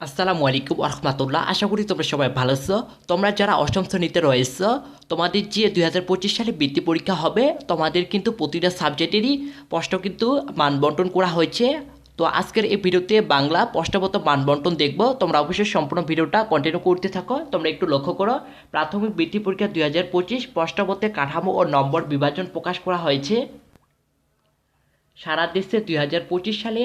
আসসালামু আলাইকুম রহমতুল্লাহ আশা করি তোমরা সবাই ভালো আছো। তোমরা যারা অষ্টম শ্রেণীতে রয়েছো, তোমাদের যে দুই হাজার পঁচিশ সালে বৃত্তি পরীক্ষা হবে, তোমাদের কিন্তু প্রতিটা সাবজেক্টেরই প্রশ্ন কিন্তু মানবন্টন করা হয়েছে। তো আজকের এই ভিডিওতে বাংলা প্রশ্নগত মানবন্টন দেখব। তোমরা অবশ্যই সম্পূর্ণ ভিডিওটা কন্টিনিউ করতে থাকো। তোমরা একটু লক্ষ্য করো, প্রাথমিক বৃত্তি পরীক্ষা দুই হাজার পঁচিশ প্রশ্নপত্রে কাঠামো ও নম্বর বিভাজন প্রকাশ করা হয়েছে। সারা দেশে দুই হাজার পঁচিশ সালে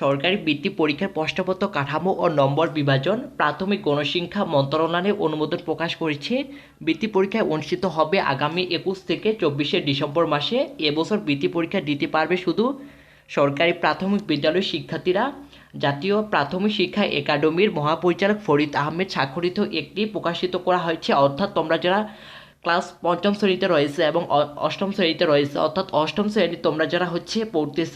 সরকারি বৃত্তি পরীক্ষার প্রশ্নপত্র কাঠামো ও নম্বর বিভাজন প্রাথমিক গণশিক্ষা মন্ত্রণালয়ে অনুমোদন প্রকাশ করেছে। বৃত্তি পরীক্ষা অনুষ্ঠিত হবে আগামী একুশ থেকে চব্বিশে ডিসেম্বর মাসে। এবছর বৃত্তি পরীক্ষা দিতে পারবে শুধু সরকারি প্রাথমিক বিদ্যালয়ের শিক্ষার্থীরা। জাতীয় প্রাথমিক শিক্ষা একাডেমির মহাপরিচালক ফরিদ আহমেদ স্বাক্ষরিত একটি প্রকাশিত করা হয়েছে, অর্থাৎ তোমরা যারা ক্লাস পঞ্চম শ্রেণীতে রয়েছে এবং অষ্টম শ্রেণীতে রয়েছে, অর্থাৎ অষ্টম শ্রেণি তোমরা যারা হচ্ছে পড়তেছ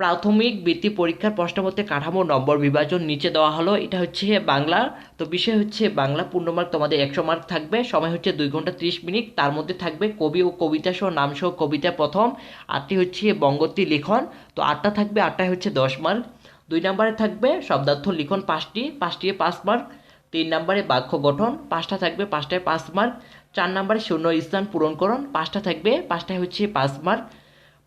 প্রাথমিক বৃত্তি পরীক্ষার প্রশ্নপত্রে কাঠামো, নম্বর, বিভাজন নিচে দেওয়া হলো। এটা হচ্ছে বাংলা। তো বিষয় হচ্ছে বাংলা পূর্ণমার্ক তোমাদের একশো মার্ক থাকবে। সময় হচ্ছে দুই ঘণ্টা ত্রিশ মিনিট। তার মধ্যে থাকবে কবি ও কবিতা সহ নাম সহ কবিতা প্রথম। আটটি হচ্ছে বঙ্গতি লিখন। তো আটটা থাকবে, আটটায় হচ্ছে দশ মার্ক। দুই নম্বরে থাকবে শব্দার্থ লিখন পাঁচটি। পাঁচটি পাঁচ মার্ক। তিন নম্বরে বাক্য গঠন। পাঁচটা থাকবে, পাঁচটায় পাঁচ মার্ক। চার নম্বরে শূন্য স্থান পূরণকরণ। পাঁচটা থাকবে, পাঁচটায় হচ্ছে পাঁচ মার্ক।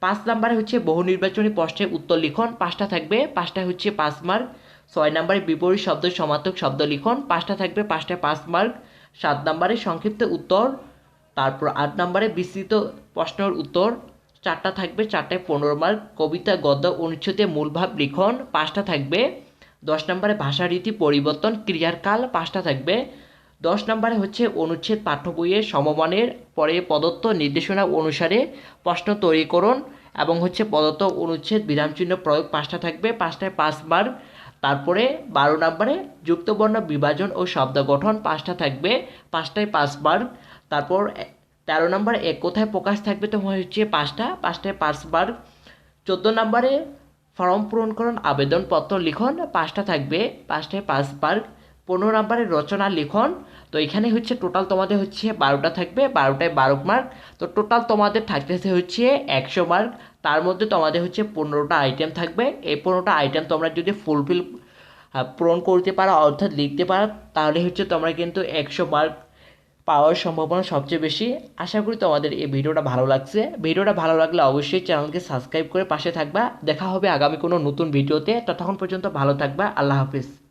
পাঁচ নম্বরে হচ্ছে বহু নির্বাচনী প্রশ্নের উত্তর লিখন, পাঁচটা থাকবে, পাঁচটায় হচ্ছে পাঁচ মার্ক। ছয় নম্বরে বিপরীত শব্দ সমার্থক শব্দ লিখন, পাঁচটা থাকবে, পাঁচটায় পাঁচ মার্ক। সাত নম্বরে সংক্ষিপ্ত উত্তর, তারপর আট নম্বরে বিস্তৃত প্রশ্নের উত্তর। চারটা থাকবে, চারটায় পনেরো মার্ক। কবিতা, গদ্য, অনুচ্ছেদে মূলভাব লিখন, পাঁচটা থাকবে। দশ নম্বরে ভাষারীতি, পরিবর্তন, ক্রিয়ার কাল, পাঁচটা থাকবে। দশ নম্বরে হচ্ছে অনুচ্ছেদ পাঠ্য বইয়ের সমমানের পরে প্রদত্ত নির্দেশনা অনুসারে প্রশ্ন তৈরি করুন এবং হচ্ছে প্রদত্ত অনুচ্ছেদ বিরামচিহ্ন প্রয়োগ পাঁচটা থাকবে। পাঁচটায় পাঁচ বার তারপরে বারো নম্বরে যুক্তবর্ণ বিভাজন ও শব্দ গঠন পাঁচটা থাকবে। পাঁচটায় পাঁচ বার তারপর তেরো নম্বরে এক কোথায় প্রকাশ থাকবে তোমার হচ্ছে পাঁচটা। পাঁচটায় পাঁচ বার চোদ্দ নম্বরে ফর্ম পূরণ করুন আবেদনপত্র লিখন পাঁচটা থাকবে। পাঁচটায় পাঁচ বার পনেরো নম্বরে রচনা লিখন। তো এখানে হচ্ছে টোটাল তোমাদের হচ্ছে বারোটা থাকবে, বারোটায় বারো মার্ক তো টোটাল তোমাদের থাকতেছে হচ্ছে একশো মার্ক তার মধ্যে তোমাদের হচ্ছে পনেরোটা আইটেম থাকবে। এই পনেরোটা আইটেম তোমরা যদি ফুলফিল পূরণ করতে পারো, অর্থাৎ লিখতে পারো, তাহলে হচ্ছে তোমরা কিন্তু একশো মার্ক পাওয়ার সম্ভাবনা সবচেয়ে বেশি। আশা করি তোমাদের এই ভিডিওটা ভালো লাগছে। ভিডিওটা ভালো লাগলে অবশ্যই চ্যানেলকে সাবস্ক্রাইব করে পাশে থাকবা। দেখা হবে আগামী কোনো নতুন ভিডিওতে। ততক্ষণ পর্যন্ত ভালো থাকবা। আল্লাহ হাফিজ।